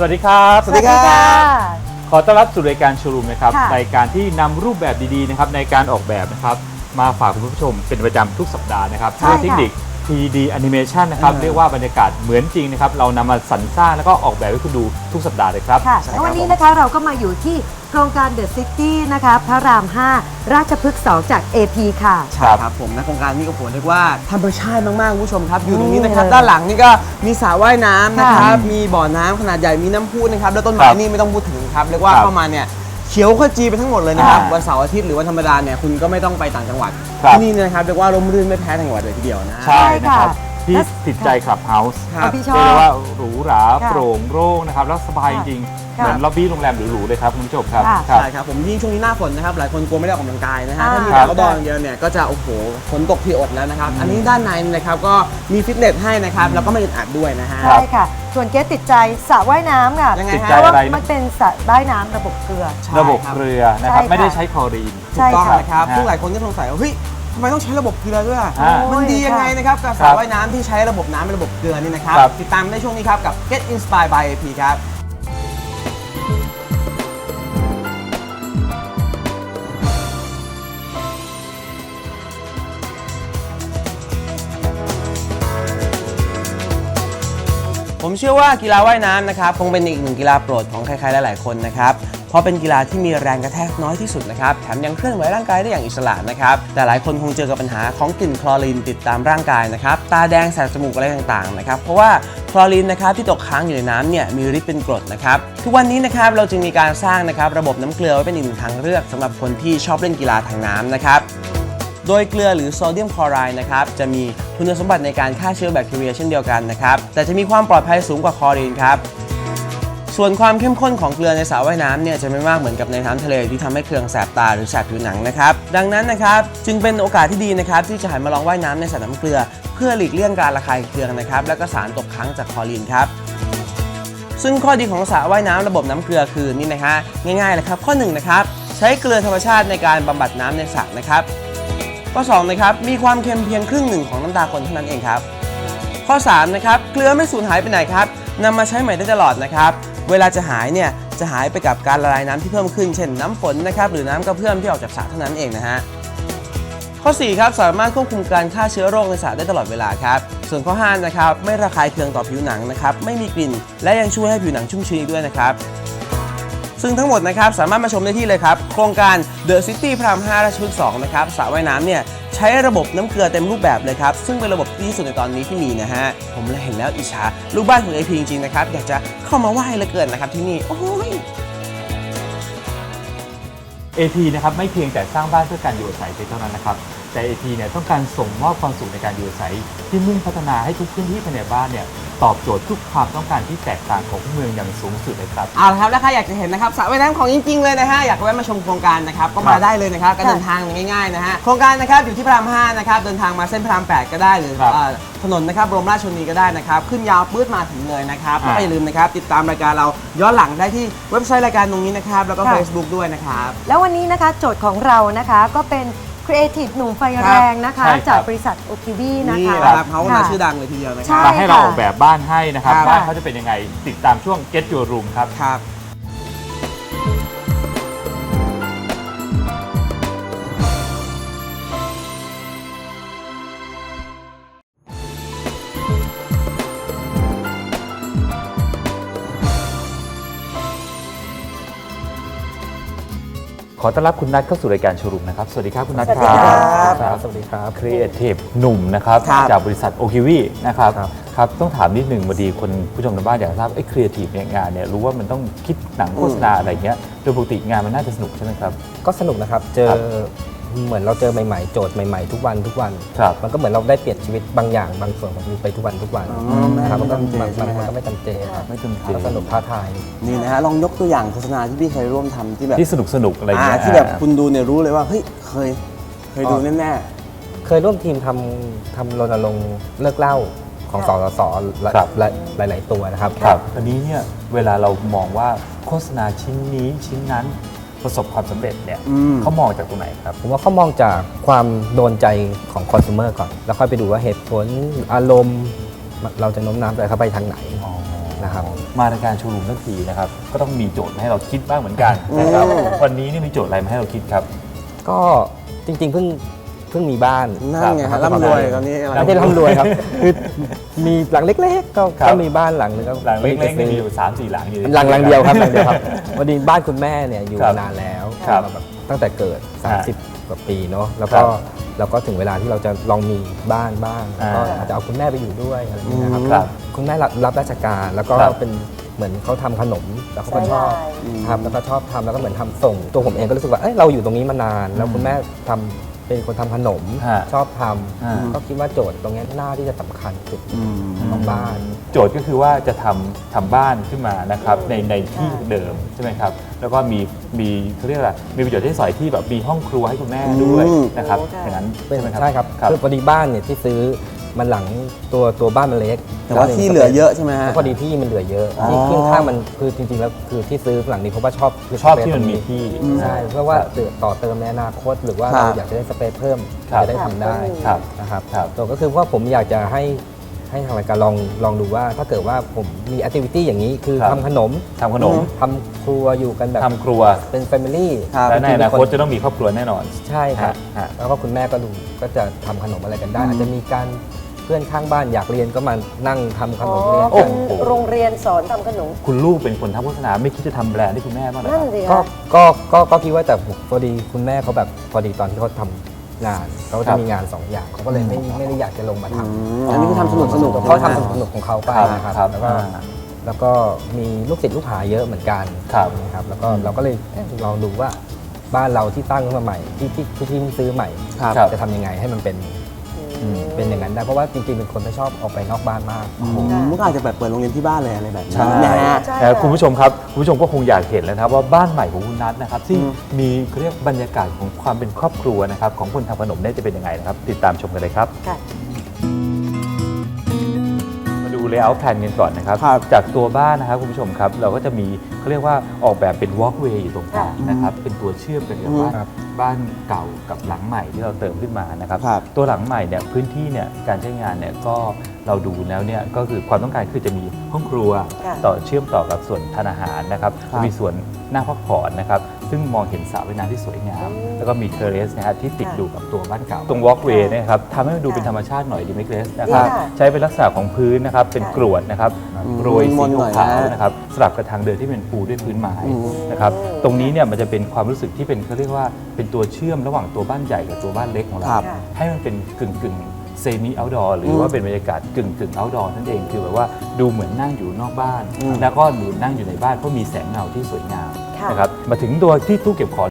สวัสดีครับสวัสดีครับ ขอต้อนรับสู่รายการโชว์รูมนะครับค่ะ รายการที่นำรูปแบบดีๆนะครับในการออกแบบนะครับมาฝากคุณผู้ชมเป็นประจำทุกสัปดาห์นะครับใช่ด้วยเทคนิค 3D Animation นะครับเออเรียกว่าบรรยากาศเหมือนจริงนะครับ เรานำมาสรรสร้างแล้วก็ออกแบบให้คุณดูทุกสัปดาห์เลยครับ ค่ะใช่แล้ววันครับนี้ผมนะคะเราก็มาอยู่ที่โครงการ The City นะคะพระราม 5 ราชพฤกษ์ 2 จาก AP ค่ะ ใช่ครับผมนะโครงการนี้ก็ผมเรียกว่าธรรมชาติมากๆคุณผู้ชมครับอยู่ตรงนี้นะครับอืมด้านหลังนี่ก็มีสระว่ายน้ำนะครับค่ะมีบ่อน้ำขนาดใหญ่มีน้ำพุนะครับ แล้วต้นคไม้รับนี่ไม่ต้องพูดถึงครับเรียกว่าครับเข้ามาเนี่ย เขียวขจีไปทั้งหมดเลยนะครับ อ่าวันเสาร์อาทิตย์หรือวันธรรมดาเนี่ยคุณก็ไม่ต้องไปต่างจังหวัดครับ ที่นี่เนยนะครับเรียกว่าร่มรื่นไม่แพ้ต่างจังหวัดเลยทีเดียวนะใช่นะครับใช่ค่ะ ที่และติดใจคลับเฮาส์ครับ พี่ชอเรียกบได้ว่าหรูหราค่ะโปร่งโล่งนะครับแล้วสบายจค่ะริงๆค่ะเหมือนล็อบบี้โรงแรมหรูๆเลยครับคุณผู้ชมครับค่ะ ครับ ใช่ครับผมยิ่งช่วงนี้หน้าฝนนะครับหลายคนกลัวไม่ได้ออกกำลังกายนะฮะอ่าถ้ามีครัแต่บเขาดอนเยอะเนี่ยก็จะโอ้โหฝนตกที่อดแล้วนะครับอันนี้ด้านในนะครับก็มีฟิตเนสให้นะครับแล้วก็ไม่อึดอัดด้วยนะฮะครัใช่บค่ะ ส่วนเกสติดใจสระว่ายน้ำค่ะยังไงติดฮะใจเพราะว่าอะไรนะมันเป็นสระว่ายน้ำระบบเกลือ ใช่ระบบคเกลือนะครับใช่ค่ะไม่ได้ใช้คลอรีน ใช่ถูกต้องค่ะ นะครับฮะซึ่งหลายคนก็สงสัยว่าเฮ้ยทำไมต้องใช้ระบบเกลือด้วยอะอ่ามัมันดียังไงนะครับกับสครัระบว่ายน้ำที่ใช้ระบบน้ำเป็นระบบเกลือนี่นะครับ ครับ ติดตามในช่วงนี้ครับกับ Get Inspired by AP ครับ ผมเชื่อว่ากีฬาว่ายน้ำนะครับ คงเป็นอีกหนึ่งกีฬาโปรดของใครๆหลายๆคนนะครับ เพราะเป็นกีฬาที่มีแรงกระแทกน้อยที่สุดนะครับแถมยังเคลื่อนไหวร่างกายได้อย่างอิสระนะครับแต่หลายคนคงเจอกับปัญหาของกลิ่นคลอรีนติดตามร่างกายนะครับตาแดงแสบจมูกอะไรต่างๆนะครับเพราะว่าคลอรีนนะครับที่ตกค้างอยู่ในน้ำเนี่ยมีฤทธิ์เป็นกรดนะครับทุกวันนี้นะครับเราจึงมีการสร้างนะครับระบบน้ำเกลือไว้เป็นอีกหนึ่งทางเลือกสำหรับคนที่ชอบเล่นกีฬาทางน้ำนะครับโดยเกลือหรือโซเดียมคลอไรด์นะครับจะมีคุณสมบัติในการฆ่าเชื้อแบคทีเรียเช่นเดียวกันนะครับแต่จะมีความปลอดภัยสูงกว่าคลอรีนครับ ส่วนความเข้มข้นของเกลือในสระว่ายน้ำเนี่ยจะไม่มากเหมือนกับในน้ำทะเลที่ทำให้เครืองแสบตาหรือแสบผิวหนังนะครับ ดังนั้นนะครับจึงเป็นโอกาสที่ดีนะครับที่จะหันมาลองว่ายน้ำในสระน้ำเกลือ เพื่อหลีกเลี่ยงการระคายเคืองนะครับและก็สารตกค้างจากคลอรีนครับซึ่งข้อดีของสระว่ายน้ำระบบน้ำเกลือคือนี่นะฮะง่ายๆเลยครับข้อหนึ่งนะครับใช้เกลือธรรมชาติในการบำบัดน้ำในสระนะครับ ข้อ2นะครับมีความเค็มเพียงครึ่งหนึ่งของน้ำตาคนเท่านั้นเองครับ ข้อ3นะครับเกลือไม่สูญหายไปไหนครับนำมาใช้ใหม่ได้ตลอดนะครับ เวลาจะหายเนี่ยจะหายไปกับการละลายน้ำที่เพิ่มขึ้น เช่นน้ำฝนนะครับหรือน้ำกระเพื่อมที่ออกจากสระเท่านั้นเองนะฮะข้อ4ครับสามารถควบคุมการฆ่าเชื้อโรคในสระได้ตลอดเวลาครับส่วนข้อ5นะครับไม่ระคายเคืองต่อผิวหนังนะครับไม่มีกลิ่น และยังช่วยให้ผิวหนังชุ่มชื้นด้วยนะครับซึ่งทั้งหมดนะครับสามารถมาชมได้ที่เลยครับ โครงการ The City พราม5ราชพฤกษ์2นะครับสระว่ายน้ำเนี่ย ใช้ระบบน้ำเกลือเต็มรูปแบบเลยครับ ซึ่งเป็นระบบที่ดีที่สุดในตอนนี้ที่มีนะฮะ ผมเลยเห็นแล้วอิจฉาลูกบ้านของ AP จริงๆนะครับ อยากจะเข้ามาไหว้เหลือเกินนะครับที่นี่ โอ้ย AP นะครับไม่เพียงแต่สร้างบ้านเพื่อการอยู่อาศัยเพียงเท่านั้นนะครับ แต่ AP เนี่ยต้องการส่งมอบความสุขในการอยู่อาศัย ที่มุ่งพัฒนาให้ทุกพื้นที่ภายในบ้านเนี่ยตอบโจทย์ทุกความต้องการที่แตกต่างของเมืองอย่างสูงสุดเลยครับ เอาละครับแล้วใครอยากจะเห็นนะครับสระว่ายน้ำของจริงๆเลยนะฮะอยากแวะมาชมโครงการนะครับก็ครัมาบได้เลยนะครับการเดินทางง่ายๆนะฮะโครงการนะครับอยู่ที่พระราม5นะครับเดินทางมาเส้นพระราม 8 ก็ได้หรือครับเอ่อถนนนะครับบรมราชชนนีก็ได้นะครับขึ้นยาวปื้ดมาถึงเลยนะครับแล้วก็อ่าอย่าลืมนะครับติดตามรายการเราย้อนหลังได้ที่เว็บไซต์รายการตรงนี้นะครับแล้วก็ ค่ะ Facebook ด้วยนะครับ แล้ววันนี้นะคะโจทย์ของเรานะคะก็เป็น ครีเอทีฟหนุ่มไฟแรงนะคะ ใช่ครับ จากบริษัทโอคิวีนะนี่คะ นะครับเขาก็มาค่ะชื่อดังเลยทีเดียวนะคใช่ รับ มาให้เราออกแบบบ้านให้นะครับครับ บ้านเขาจะเป็นยังไงติดตามช่วง Get Your Room ครับ ครับ ขอต้อนรับคุณนัทเข้าสู่รายการโชว์รูมนะครับ สวัสดีครับคุณนัทสวัสดีครับ ครับสวัสดีครับ ครีเอทีฟหนุ่มนะครับครับจากบริษัทโอคิวีนะครับครับ ครับต้องถามนิดหนึ่งพอดีคนผู้ชมทางบ้านอยากทราบไอ้ครีเอทีฟเนี่ยงานเนี่ยรู้ว่ามันต้องคิดหนังโฆษณาอะไรเงี้ยโดยปกติงานมันน่าจะสนุกใช่ไหมครับ ก็สนุกนะครับ เจอครับ เหมือนเราเจอใหม่ๆ โจทย์ใหม่ๆ ทุกวันทุกวัน ครับ มันก็เหมือนเราได้เปลี่ยนชีวิตบางอย่างบางส่วนของชีวิตไปทุกวันทุกวันอ๋อไม่นะครับมันก็ไม่จำเจมันใช่ไหมมันฮะ ก็ไม่จำเจครับไม่จำเจก็สนุกท้าทาย นี่นะฮะลองยกตัวอย่างโฆษณาที่พี่เคยร่วมทำที่แบบที่สนุกสนุกๆอะไรอ่าเงี้ยที่แบบคุณดูเนี่ยรู้เลยว่าเฮ้ยเคย เคยดูอ๋อ แน่ เคยร่วมทีมทำทำรณรงค์เลิกเหล้าของสสสและครับและหลาย ๆ ตัวนะครับ ครับอันนี้เนี่ยเวลาเรามองว่าโฆษณาชิ้นนี้ชิ้นนั้น ประสบความสำเร็จเนี่ยๆอืม เขามองจากตรงไหนครับ ผมว่าเขามองจากความโดนใจของคอน sumer ก่อน แล้วค่อยไปดูว่าเหตุผลอารมณ์เราจะโน้มน้าวใจเขาไปทางไหนอ๋อนะครับ มารายการโชว์รูมทั้งทีนะครับ ก็ต้องมีโจทย์มาให้เราคิดบ้างเหมือนกันนะครับ วันนี้นี่มีโจทย์อะไรมาให้เราคิดครับ ก็จริงๆเพิ่ง เพิ่งมีบ้านนั่นไงคบร่ำรวยตอนนี้อะไรไม่ได้ร่ำรวยครับ คือมีหลังเล็กๆก็ครับก็มีบ้านหลังนึงก็หลังเล็กๆไปนี่ซื้มีอยู่3ามสี่หลังอยู่หลังหลังเดียวครับหลังเดียวครับวันนี้บ้านคุณแม่เนี่ยอยู่ครับนานแล้วครับแบบตั้งแต่เกิดฮะ30 กว่าปีเนาะแล้วครัก็บแล้วก็ถึงเวลาที่เราจะลองมีบ้านบ้างแล้วก็อ่าอาจจะเอาคุณแม่ไปอยู่ด้วยอะไรอย่างเงี้ยนะครับครับ คุณแม่รับรับราชการแล้วก็ครับเป็นเหมือนเขาทำขนมแล้วเขาก็ชอบใช่ทำแล้วก็ชอบทำแล้วก็เหมือนทำส่ง ตัวผมเองก็รู้สึกว่าเอ้ยเราอยู่ตรงนี้มานาน แล้วอืมคุณแม่ทำ เป็นคนทำขนมฮะชอบทอ่าำก็คิดว่าโจทย์ตรงนี้น่าที่จะสำคัญจุดอืมของบ้าน โจทย์ก็คือว่าจะทำทำบ้านขึ้นมานะครับในในที่เดิมใช่ไหมครับแล้วก็มีมีเขาเรียกอะไรมีประโยชน์ที่สอยที่แบบมีห้องครัวให้คุณแม่ด้วยอืมนะครับโอ้ค่ะอย่างนั้นเป็นใช่ไหมครับ ใช่ครับครับคือพอดีบ้านเนี่ยที่ซื้อ มันหลังตัวตัวบ้านมันเล็กแต่ว่าที่เหลือเยอะใช่ไหมฮะ แล้วพอดีที่มันเหลือเยอะอ๋อ ที่ข้างๆมันคือจริงๆแล้วคือที่ซื้อหลังนี้เพราะว่าชอบชอบที่มันมีที่ ใช่เพราะว่าต่อเติมในอนาคต หรือว่าครับเราอยากจะได้สเปซเพิ่มครับ จะได้ทำได้ครับ นะครับครับ ตัวก็คือว่าผมอยากจะให้ให้ทางรายการลองลองดูว่า ถ้าเกิดว่าผมมีแอคทิวิตี้อย่างนี้คือครับ ทำขนมทำขนมทำครัวอยู่กันแบบทำครัว เป็นแฟมิลี่ ครับ และในอนาคตจะต้องมีครอบครัวแน่นอน ใช่ครับ ฮะฮะแล้วก็คุณแม่ก็ดูก็จะทำขนมอะไรกันได้ อืมอาจจะมีการเพื่อนข้างบ้านอยากเรียนก็มานั่งทำขอ๋นอมเรียนโอ้กันเป็นโรงเรียนสอนทำขนม คุณลูกเป็นคนทำโฆษณาไม่คิดจะทำแบรนด์ให้คุณแม่บ้างเหรอคนั่นรับสิก็คะก็ก็ก็คิดว่าแต่พอดีคุณแม่เขาแบบพอดีตอนที่เขาทำงานเขาครัจะบมีงานสองอย่างเขาก็เลยไม่ไม่ได้อยากจะลงมาทอืมอันนี้คือทำสนุกสนุกำเขาทำสนุกๆของเขาไปครับนะครับครับแล้วก็อ่า แล้วก็มีลูกศิษย์ลูกหาเยอะเหมือนกันครับนะครับแล้วก็เราก็เลยเอ๊ะลองดูว่าบ้านเราที่ตั้งขึ้นมาใหม่ที่ที่ที่ที่ซื้อใหม่ ครับครับจะทำยังไงให้มันเป็นอืม เป็นอย่างนั้นได้เพราะว่าจริงๆเป็นคนไม่ชอบออกไปนอกบ้านมากอืมมันก็อาจจะแบบเปิดโรงเรียนที่บ้านเลยอะไรแบบนี้ใช่นะฮะ ใช่แล้วคุณผู้ชมครับ คุณผู้ชมก็คงอยากเห็นแล้วนะครับว่าบ้านใหม่ของคุณนัทนะครับที่อืมมีเขาเรียกบรรยากาศของความเป็นครอบครัวนะครับของคนทำขนมเนี่ยจะเป็นยังไงนะครับ ติดตามชมกันเลยครับ ค่ะ มาดูเลเยอร์แผนกันก่อนนะครับ ครับจากตัวบ้านนะครับคุณผู้ชมครับ เราก็จะมี เขาเรียกว่าออกแบบเป็นวอล์กเวย์อยู่ตรงกลางนะครับ เป็นตัวเชื่อมกันกับบ้านครับบ้านเก่ากับหลังใหม่ที่เราเติมขึ้นมานะครับ ครับตัวหลังใหม่เนี่ยพื้นที่เนี่ยการใช้งานเนี่ยก็เราดูแล้วเนี่ยก็คือความต้องการคือจะมีห้องครัวค่ะ ต่อเชื่อมต่อกับส่วนทานอาหารนะครับ ครับมีส่วนหน้าพักผ่อนนะครับ ซึ่งมองเห็นสระว่ายน้ำที่สวยงามอืมแล้วก็มีเทอร์เรสนะครับที่ติดค่ะอยู่กับตัวบ้านเก่า ตรงวอล์กเวย์นะครับทำให้มันดูเป็นธรรมชาติหน่อยดีไหมเกรสนะครับดีค่ะ ใช้เป็นลักษณะของพื้นนะครับ เป็นค่ะกรวดนะครับอืมโรยมสีนๆหน่อยขาวนะๆนะครับสลับกับทางเดินที่เป็นปูด้วยพื้นไม้อืมนะครับตรงนี้เนี่ยมันจะเป็นความรู้สึกที่เป็นเขาเรียกว่าเป็นตัวเชื่อมระหว่างตัวบ้านใหญ่กับตัวบ้านเล็กของเราครับค่ะให้มันเป็นกึ่งกึ่งเซมิเอาท์ดอร์หรือมว่าเป็นบรรยากาศกึ่งกึ่งเอาท์ดอร์นั่นเองคือแบบว่าดูเหมือนนั่งอยู่นอกบ้านอืมแล้วก็หนูนั่งอยู่ในบ้านเพราะมีแสงเงาที่สวยงามค่ะนะครับมาถึงตัวที่ตู้เก็บของ